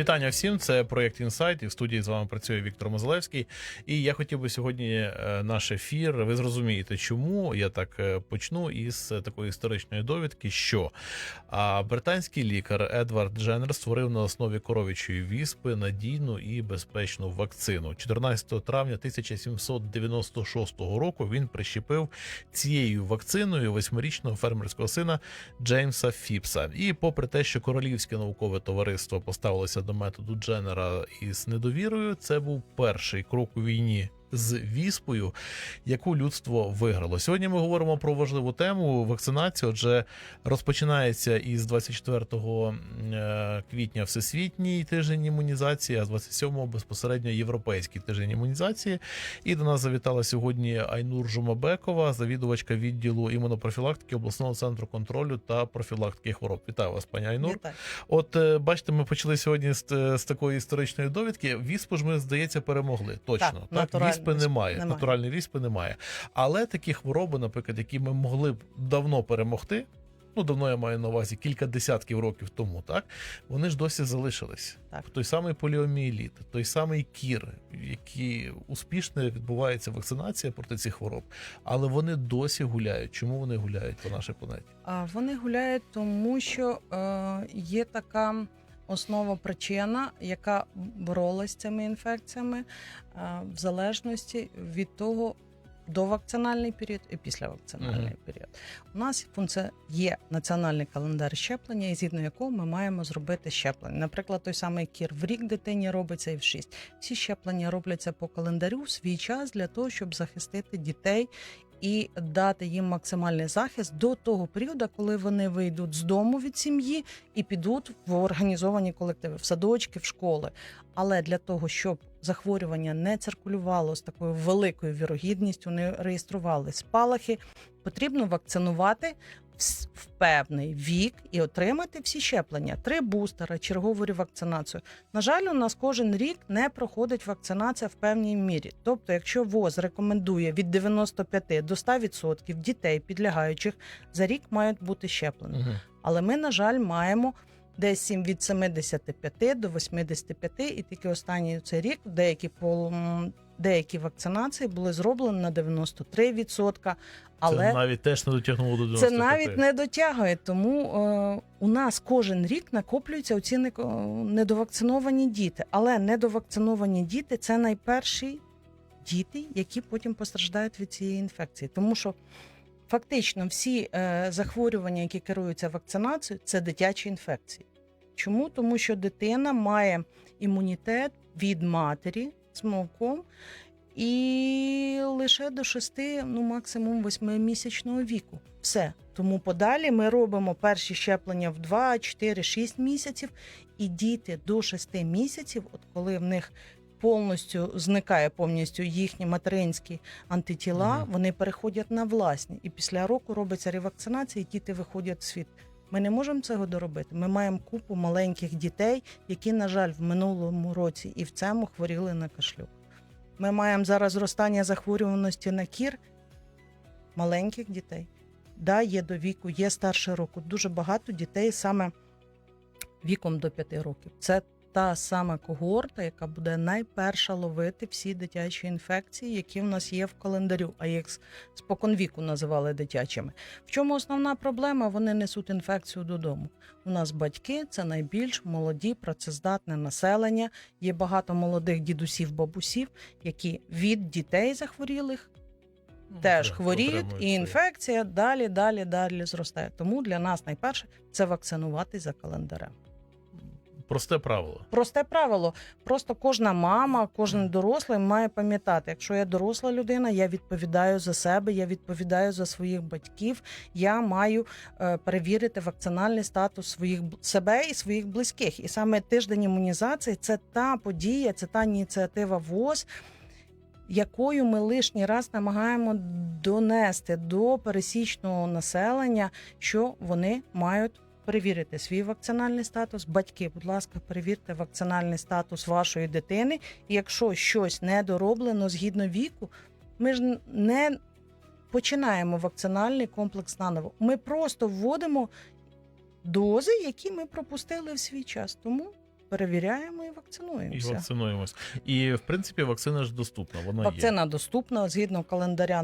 Вітання всім. Це проєкт Інсайт. І в студії з вами працює Віктор Мозлевський. І я хотів би сьогодні е, наш ефір. Ви зрозумієте, чому я так е, почну із такої історичної довідки, що британський лікар Едвард Дженнер створив на основі коров'ячої віспи надійну і безпечну вакцину. 14 травня 1796 року він прищепив цією вакциною восьмирічного фермерського сина Джеймса Фіпса. І попри те, що королівське наукове товариство поставилося до методу Дженнера із недовірою, це був перший крок у війні. З віспою, яку людство виграло. Сьогодні ми говоримо про важливу тему вакцинацію. Отже, розпочинається із 24 е, квітня всесвітній тиждень імунізації, а з 27-го безпосередньо європейський тиждень імунізації. І до нас завітала сьогодні Айнур Жумабекова, завідувачка відділу імунопрофілактики обласного центру контролю та профілактики хвороб. Вітаю вас, пані Айнур. Вітаю. От е, бачите, ми почали сьогодні з, е, з такої історичної довідки. Віспу ж ми, здається, перемогли. Точно Так, так, натуральний немає. немає. Натуральної віспи немає. Але такі хвороби, наприклад, які ми могли б давно перемогти. Ну, давно я маю на увазі кілька десятків років тому, так вони ж досі залишились. Так. Той самий поліоміеліт, той самий кір, які успішно відбувається вакцинація проти цих хвороб, але вони досі гуляють. Чому вони гуляють по нашій планеті? А вони гуляють, тому що е, є така основа причина, яка боролась з цими інфекціями е, в залежності від того. Довакцинальний період і післявакцинальний Мгм. період. У нас функція є національний календар щеплення, і згідно якого ми маємо зробити щеплення. Наприклад, той самий кір в рік дитині робиться і в шість. Всі щеплення робляться по календарю в свій час для того, щоб захистити дітей і дати їм максимальний захист до того періоду, коли вони вийдуть з дому від сім'ї і підуть в організовані колективи, в садочки, в школи. Але для того, щоб захворювання не циркулювало з такою великою вірогідністю, не реєстрували спалахи, потрібно вакцинувати в певний вік і отримати всі щеплення: три бустера, чергову ревакцинацію. На жаль, у нас кожен рік не проходить вакцинація в певній мірі. Тобто, якщо ВОЗ рекомендує від 95 до 100% дітей, підлягаючих, за рік мають бути щеплені. Угу. Але ми, на жаль, маємо десь від 75 до 85, і тільки останній цей рік деякі деякі вакцинації були зроблені на 93%, але це навіть теж не дотягнуло до 95. це навіть не дотягує. Тому е, у нас кожен рік накоплюються оці недовакциновані діти. Але недовакциновані діти це найперші діти, які потім постраждають від цієї інфекції. Тому що фактично всі е, захворювання, які керуються вакцинацією, це дитячі інфекції. Чому? Тому що дитина має імунітет від матері з молоком. І лише до 6, ну максимум 8-місячного віку. Все. Тому подалі ми робимо перші щеплення в 2, 4, 6 місяців. І діти до 6 місяців, от коли в них повністю зникає повністю їхні материнські антитіла, Мгм. вони переходять на власні. І після року робиться ревакцинація, і діти виходять в світ. Ми не можемо цього доробити. Ми маємо купу маленьких дітей, які, на жаль, в минулому році і в цьому хворіли на кашлюк. Ми маємо зараз зростання захворюваності на кір маленьких дітей. Да, є до віку, є старше року. Дуже багато дітей саме віком до 5 років. Це та сама когорта, яка буде найперша ловити всі дитячі інфекції, які в нас є в календарю, а їх споконвіку називали дитячими. В чому основна проблема? Вони несуть інфекцію додому. У нас батьки це найбільш молоді, працездатне населення. Є багато молодих дідусів, бабусів, які від дітей захворілих теж хворіють, і інфекція далі, далі, далі зростає. Тому для нас найперше це вакцинувати за календарем. Просте правило. Просте правило. Просто кожна мама, кожен дорослий має пам'ятати, якщо я доросла людина, я відповідаю за себе, я відповідаю за своїх батьків. Я маю е, перевірити вакцинальний статус своїх себе і своїх близьких. І саме тиждень імунізації це та подія, це та ініціатива ВОЗ. Якою ми лишній раз намагаємо донести до пересічного населення, що вони мають перевірити свій вакцинальний статус. Батьки, будь ласка, перевірте вакцинальний статус вашої дитини. І якщо щось недороблено згідно віку, ми ж не починаємо вакцинальний комплекс наново. Ми просто вводимо дози, які ми пропустили в свій час. Тому перевіряємо і І вакцинуємося. вакцинуємось. І в принципі вакцина ж доступна. Вона є. Доступна згідно календаря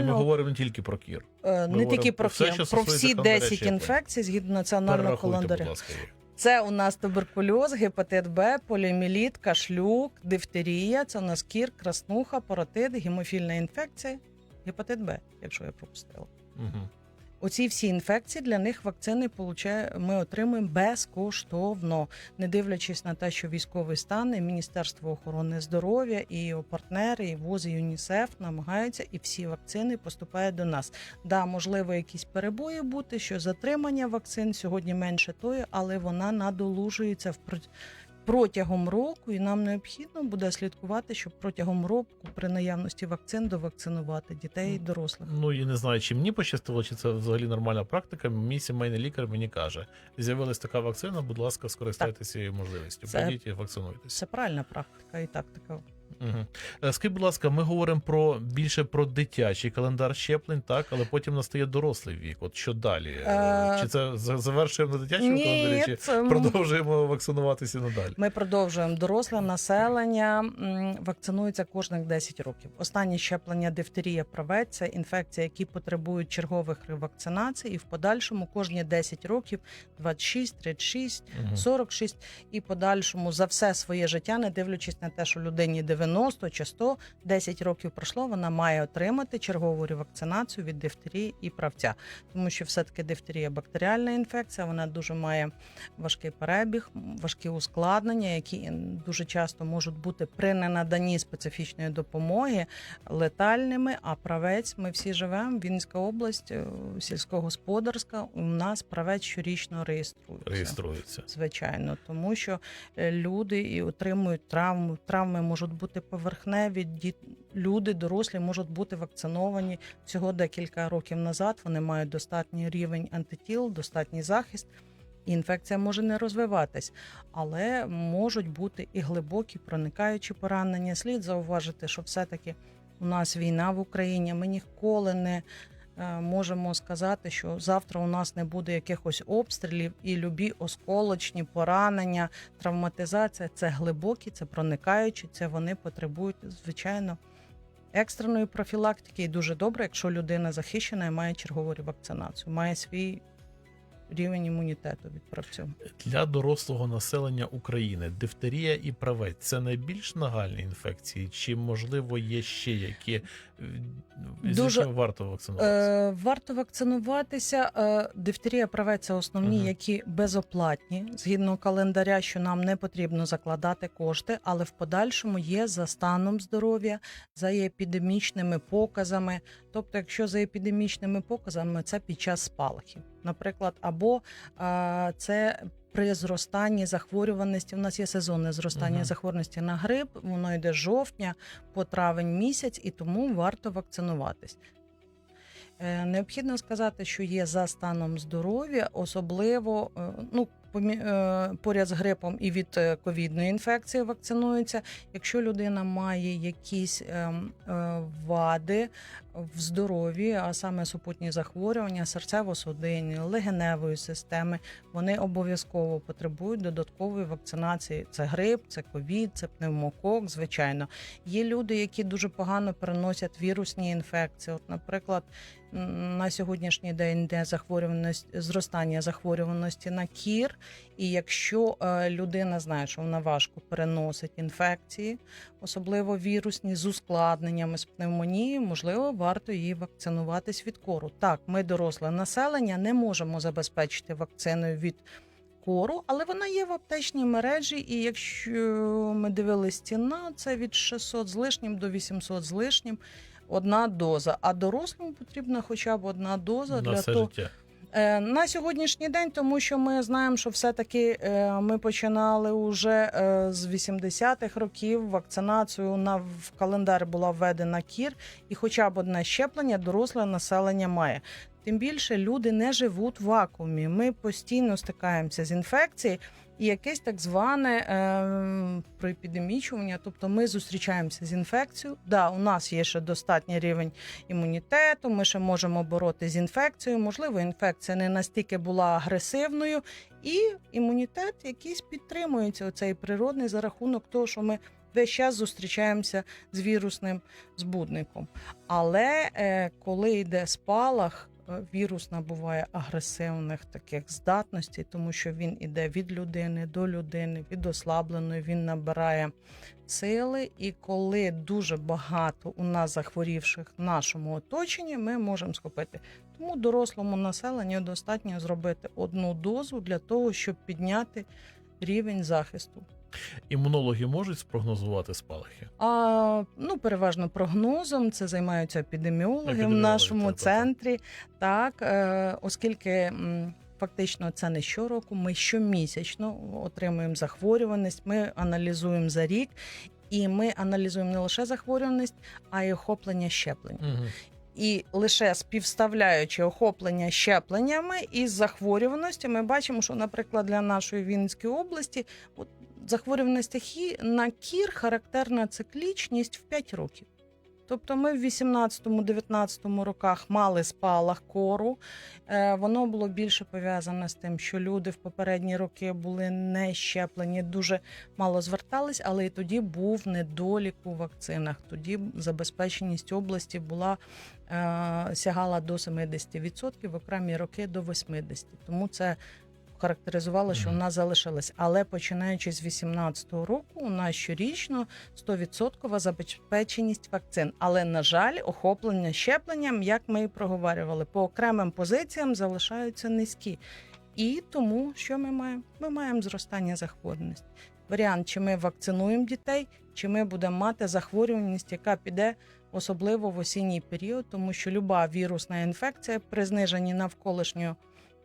І ми говоримо не тільки про кір. Е, не тільки про КІМ, що про всі календаря 10 інфекцій згідно національного календаря. будь ласка. Це у нас туберкульоз, гепатит Б, поліоміеліт, кашлюк, дифтерія, це у нас кір, краснуха, паротит, гемофільна інфекція, гепатит Б, якщо я пропустила. Мгм. Оці всі інфекції для них вакцини получає, ми отримуємо безкоштовно, не дивлячись на те, що військовий стан і Міністерство охорони здоров'я, і його партнери, і ВОЗ, і ЮНІСЕФ намагаються, і всі вакцини поступають до нас. Да, можливо, якісь перебої бути, що затримання вакцин сьогодні менше тої, але вона надолужується в протягом року, і нам необхідно буде слідкувати, щоб протягом року при наявності вакцин довакцинувати дітей і дорослих. Ну і не знаю, чи мені пощастило, чи це взагалі нормальна практика. Мій сімейний лікар мені каже: з'явилась така вакцина, будь ласка, скористайтеся цією можливістю. Це- Підіть і вакцинуйтесь. Це правильна практика і тактика. Угу. Скажіть, будь ласка, ми говоримо про більше про дитячий календар щеплень, так, але потім настає дорослий вік. От що далі? Е, Е, Чи це завершуємо на дитячому календарі, чи це продовжуємо вакцинуватися надалі? Ми продовжуємо доросле населення. Вакцинується кожних 10 років. Останні щеплення дифтерія правець це інфекції, які потребують чергових ревакцинацій, і в подальшому кожні 10 років 26, 36, Мгм. 46 і подальшому за все своє життя, не дивлячись на те, що людині 90 чи 100, 10 років пройшло, вона має отримати чергову ревакцинацію від дифтерії і правця, тому що все-таки дифтерія бактеріальна інфекція, вона дуже має важкий перебіг, важкі ускладнення, які дуже часто можуть бути при ненаданні специфічної допомоги летальними. А правець ми всі живемо. Вінницька область, е, сільськогосподарська. У нас правець щорічно реєструється. Реєструється. Звичайно, тому що е, люди і отримують травму. Травми можуть бути поверхневі. Діт... Люди, дорослі можуть бути вакциновані всього декілька років назад. Вони мають достатній рівень антитіл, достатній захист. І інфекція може не розвиватись, але можуть бути і глибокі проникаючі поранення. Слід зауважити, що все-таки у нас війна в Україні. Ми ніколи не можемо сказати, що завтра у нас не буде якихось обстрілів і любі осколочні поранення, травматизація це глибокі, це проникаючі, це вони потребують звичайно. Екстреної профілактики і дуже добре, якщо людина захищена і має чергову ревакцинацію, має свій рівень імунітету від правцю. Для дорослого населення України дифтерія і правець це найбільш нагальні інфекції, чи можливо є ще які е, Дуже- варто вакцинуватися? Е, варто вакцинуватися. Е, дифтерія, правець основні, Мгм. які безоплатні, згідно календаря, що нам не потрібно закладати кошти, але в подальшому є за станом здоров'я, за епідемічними показами. Тобто, якщо за епідемічними показами, це під час спалахів, наприклад, або е, це. При зростанні захворюваності, у нас є сезонне зростання угу. захворюваності на грип, воно йде з жовтня по травень місяць, і тому варто вакцинуватись. Е, Необхідно сказати, що є за станом здоров'я, особливо е, ну, поряд з грипом і від е, ковідної інфекції вакцинуються. Якщо людина має якісь ем, е, вади в здоров'ї, а саме супутні захворювання, серцево-судинні, легеневої системи, вони обов'язково потребують додаткової вакцинації. Це грип, це ковід, це пневмокок, звичайно. Є люди, які дуже погано переносять вірусні інфекції. От, наприклад, на сьогоднішній день йде захворюваність, зростання захворюваності на кір. І якщо е, людина знає, що вона важко переносить інфекції, особливо вірусні з ускладненнями з пневмонією, можливо, варто її вакцинуватись від кору. Так, ми доросле населення не можемо забезпечити вакциною від кору, але вона є в аптечній мережі. І якщо ми дивились ціна, це від 600 з лишнім до 800 з лишнім. Одна доза, а дорослому потрібна хоча б одна доза На для того, життя. Е, На сьогоднішній день, тому що ми знаємо, що все-таки е, ми починали вже е, з 80-х років вакцинацію на в календар була введена кір, і хоча б одне щеплення доросле населення має. Тим більше люди не живуть в вакуумі. Ми постійно стикаємося з інфекцією і якесь так зване е, проепідемічування. Тобто ми зустрічаємося з інфекцією. Да, у нас є ще достатній рівень імунітету. Ми ще можемо боротися з інфекцією. Можливо, інфекція не настільки була агресивною, і імунітет якийсь підтримується оцей природний за рахунок того, що ми весь час зустрічаємося з вірусним збудником. Але е, коли йде спалах, вірус набуває агресивних таких здатностей, тому що він іде від людини до людини, від ослабленої, він набирає сили. І коли дуже багато у нас захворівших в нашому оточенні, ми можемо схопити. Тому дорослому населенню достатньо зробити одну дозу для того, щоб підняти рівень захисту. Імунологи можуть спрогнозувати спалахи? А, ну, переважно прогнозом це займаються епідеміологи, в нашому так. центрі. Так, е, оскільки фактично це не щороку, ми щомісячно отримуємо захворюваність, ми аналізуємо за рік, і ми аналізуємо не лише захворюваність, а й охоплення щеплень. Угу. І лише співставляючи охоплення щепленнями із захворюваністю, ми бачимо, що, наприклад, для нашої Вінницької області от, захворюваність хі- на кір характерна циклічність в 5 років. Тобто ми в 18-19 роках мали спалах кору. Е, Воно було більше пов'язане з тим, що люди в попередні роки були не щеплені, дуже мало звертались, але і тоді був недолік у вакцинах. Тоді забезпеченість області була е, сягала до 70%, в окремі роки до 80%. Тому це характеризувало, що нас залишилось. Але починаючи з 18-го року, у нас щорічно 100% забезпеченість вакцин. Але на жаль, охоплення щепленням, як ми і проговорювали, по окремим позиціям залишаються низькі. І тому що ми маємо? Ми маємо зростання захворюваності. Варіант, чи ми вакцинуємо дітей, чи ми будемо мати захворюваність, яка піде особливо в осінній період, тому що люба вірусна інфекція при зниженні навколишньої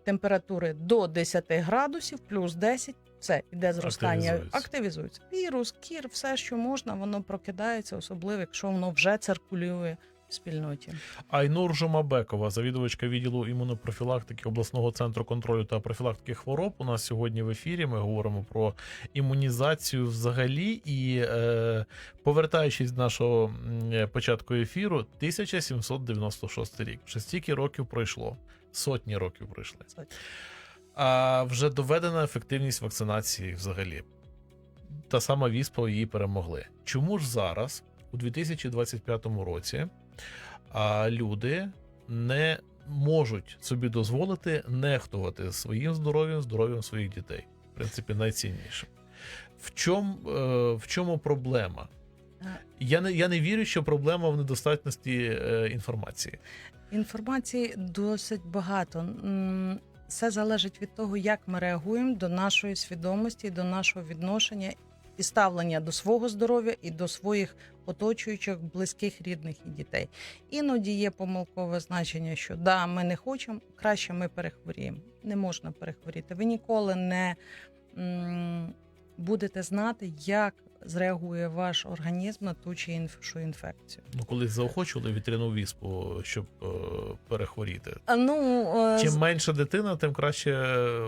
температури до 10 градусів, плюс 10, все, іде зростання, Активізується. активізується. Вірус, кір, все, що можна, воно прокидається, особливо, якщо воно вже циркулює в спільноті. Айнур Жумабекова, завідувачка відділу імунопрофілактики обласного центру контролю та профілактики хвороб. У нас сьогодні в ефірі. Ми говоримо про імунізацію взагалі. І е, повертаючись до нашого е, початку ефіру, 1796 рік. Вже стільки років пройшло, сотні років пройшли. А вже доведена ефективність вакцинації взагалі. Та сама Віспа її перемогли. Чому ж зараз, у 2025 році, а, люди не можуть собі дозволити нехтувати своїм здоров'ям, здоров'ям своїх дітей? В принципі, найцінніше. В чому, е, в чому проблема? Е. Я не, я не вірю, що проблема в недостатності е, інформації. Інформації досить багато. Все залежить від того, як ми реагуємо до нашої свідомості, до нашого відношення і ставлення до свого здоров'я і до своїх оточуючих, близьких, рідних і дітей. Іноді є помилкове значення, що да, ми не хочемо, краще ми перехворіємо. Не можна перехворіти. Ви ніколи не будете знати, як зреагує ваш організм на ту чи іншу інфекцію. Ну, колись заохочували вітряну віспу, щоб е, перехворіти. А, Ну, е, Чим менша дитина, тим краще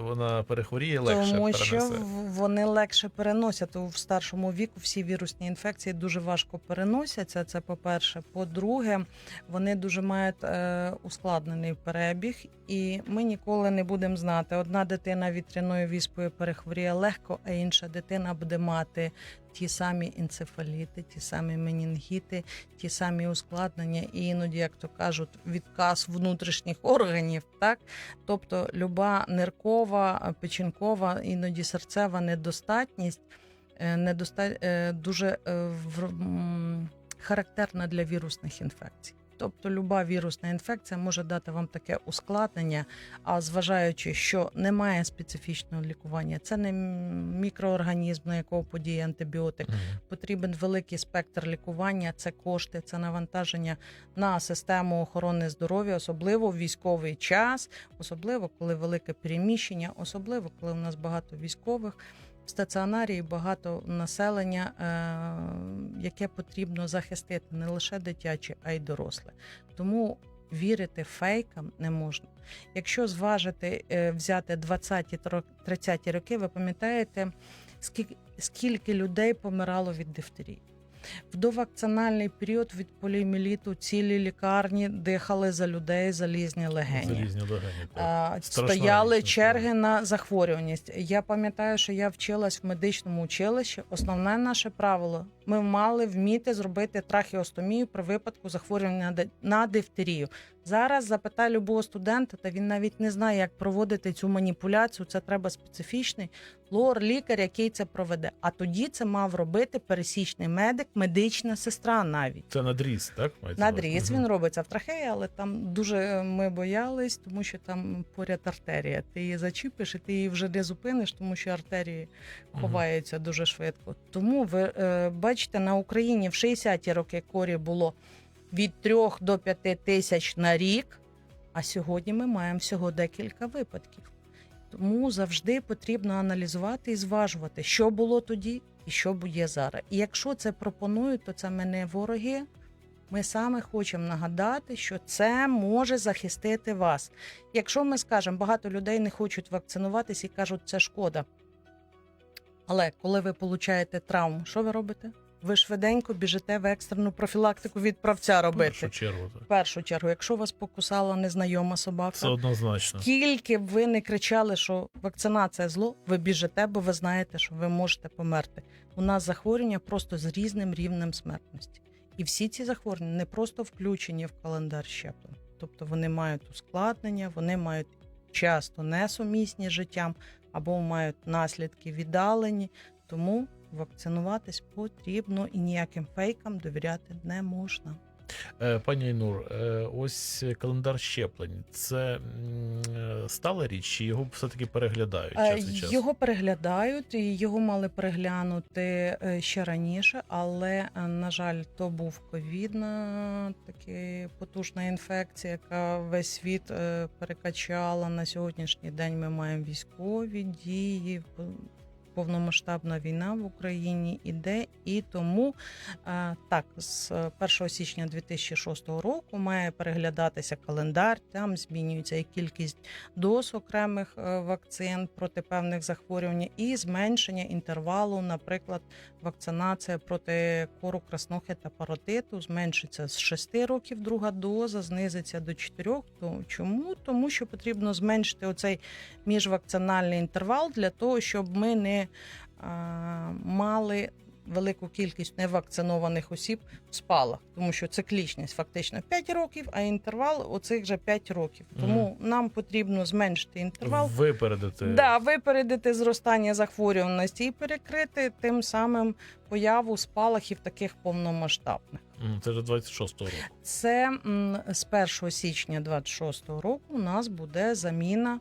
вона перехворіє, легше Тому що перенесе. в- вони легше переносять у старшому віку. Всі вірусні інфекції дуже важко переносяться. Це по-перше. По-друге, вони дуже мають е, ускладнений перебіг, і ми ніколи не будемо знати. Одна дитина вітряною віспою перехворіє легко, а інша дитина буде мати ті самі енцефаліти, ті самі менінгіти, ті самі ускладнення, і іноді, як то кажуть, відказ внутрішніх органів, так Тобто люба ниркова, печінкова, іноді серцева недостатність е, недоста... е, дуже е, в- характерна для вірусних інфекцій. Тобто, люба вірусна інфекція може дати вам таке ускладнення. А зважаючи, що немає специфічного лікування, це не мікроорганізм, на якого подіє антибіотик. Потрібен великий спектр лікування, це кошти, це навантаження на систему охорони здоров'я, особливо в військовий час, особливо коли велике переміщення, особливо коли у нас багато військових. В стаціонарі багато населення, е, яке потрібно захистити не лише дитяче, а й доросле. Тому вірити фейкам не можна. Якщо зважити, е, взяти 20-30 роки, ви пам'ятаєте, скільки людей помирало від дифтерії? В довакцинальний період від поліоміеліту цілі лікарні дихали за людей залізні легені. Залізні легені. так. Стояли річ, черги на захворюваність. Я пам'ятаю, що я вчилась в медичному училищі. Основне наше правило: ми мали вміти зробити трахеостомію при випадку захворювання на дифтерію. Зараз запитай любого студента, та він навіть не знає, як проводити цю маніпуляцію. Це треба специфічний лор-лікар, який це проведе. А тоді це мав робити пересічний медик, медична сестра навіть. Це надріз, так? мається? Надріз він робиться в трахеї, але там дуже ми боялись, тому що там поряд артерія. Ти її зачіпиш, і ти її вже не зупиниш, тому що артерії ховаються дуже швидко. Тому ви е, бачите, на Україні в 60-ті роки корі було від 3 до 5 тисяч на рік, а сьогодні ми маємо всього декілька випадків. Тому завжди потрібно аналізувати і зважувати, що було тоді і що є зараз. І якщо це пропонують, то це мене вороги. Ми саме хочемо нагадати, що це може захистити вас. Якщо ми скажемо, багато людей не хочуть вакцинуватись і кажуть, це шкода. Але коли ви получаєте травму, що ви робите? Ви швиденько біжите в екстрену профілактику від правця В робити. першу чергу. так. В першу чергу, якщо вас покусала незнайома собака, Це однозначно. Скільки б ви не кричали, що вакцинація зло, ви біжите, бо ви знаєте, що ви можете померти. У нас захворювання просто з різним рівнем смертності. І всі ці захворювання не просто включені в календар щеплень. Тобто вони мають ускладнення, вони мають часто несумісні з життям або мають наслідки віддалені. Тому вакцинуватись потрібно і ніяким фейкам довіряти не можна. Е, Пані Айнур, е, ось календар щеплень. Це е, стала річ, чи його все-таки переглядають Е, час від часу? Його переглядають, і його мали переглянути ще раніше, але на жаль, то був ковідна таки потужна інфекція, яка весь світ перекачала. На сьогоднішній день ми маємо військові дії. Повномасштабна війна в Україні іде, і тому е, так з е, 1 січня 2006 року має переглядатися календар. Там змінюється і кількість доз окремих е, вакцин проти певних захворювань і зменшення інтервалу, наприклад, вакцинація проти кору краснухи та паротиту зменшиться з 6 років друга доза, знизиться до 4. То чому? Тому що потрібно зменшити оцей міжвакцинальний інтервал для того, щоб ми не а, мали велику кількість невакцинованих осіб в спалах, тому що циклічність фактично 5 років, а інтервал оцих же 5 років. Тому нам потрібно зменшити інтервал. Випередити. Да, випередити зростання захворюваності і перекрити тим самим появу спалахів таких повномасштабних. Це вже 26-го року. Це м, з 1 січня 26 року у нас буде заміна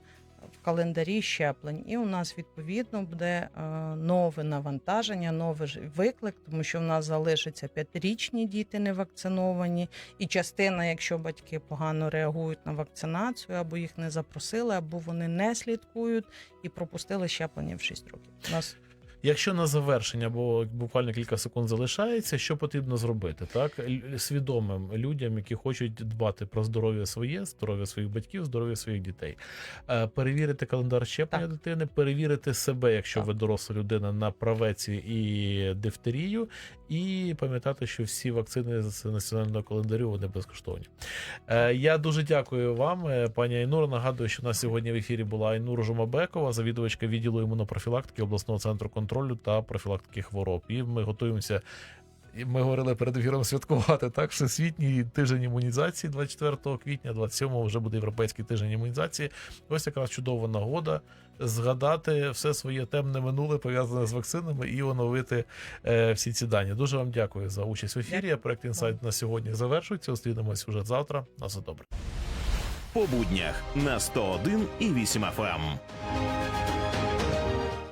календарі щеплень, і у нас відповідно буде е, нове навантаження, новий виклик, тому що в нас залишаться п'ятирічні діти не вакциновані, і частина, якщо батьки погано реагують на вакцинацію, або їх не запросили, або вони не слідкують і пропустили щеплення в 6 років. У нас Якщо на завершення, бо буквально кілька секунд залишається, що потрібно зробити? Так свідомим людям, які хочуть дбати про здоров'я своє, здоров'я своїх батьків, здоров'я своїх дітей, Е, перевірити календар щеплення Так. дитини, перевірити себе, якщо Так. ви доросла людина на правеці і дифтерію, і пам'ятати, що всі вакцини з національного календарю вони безкоштовні. Е, Я дуже дякую вам, е, пані Айнур. Нагадую, що у нас сьогодні в ефірі була Айнур Жумабекова, завідувачка відділу імунопрофілактики обласного центру контролю та профілактики хвороб. І ми готуємося І ми говорили перед ефіром святкувати так. Всесвітній тиждень імунізації 24 квітня, 27-го вже буде європейський тиждень імунізації. Ось якраз чудова нагода згадати все своє темне минуле пов'язане з вакцинами і оновити е, всі ці дані. Дуже вам дякую за участь в ефірі. Проект інсайт на сьогодні завершується. Зустрінемось уже завтра. На все добре. По буднях на 101 і 8 FM.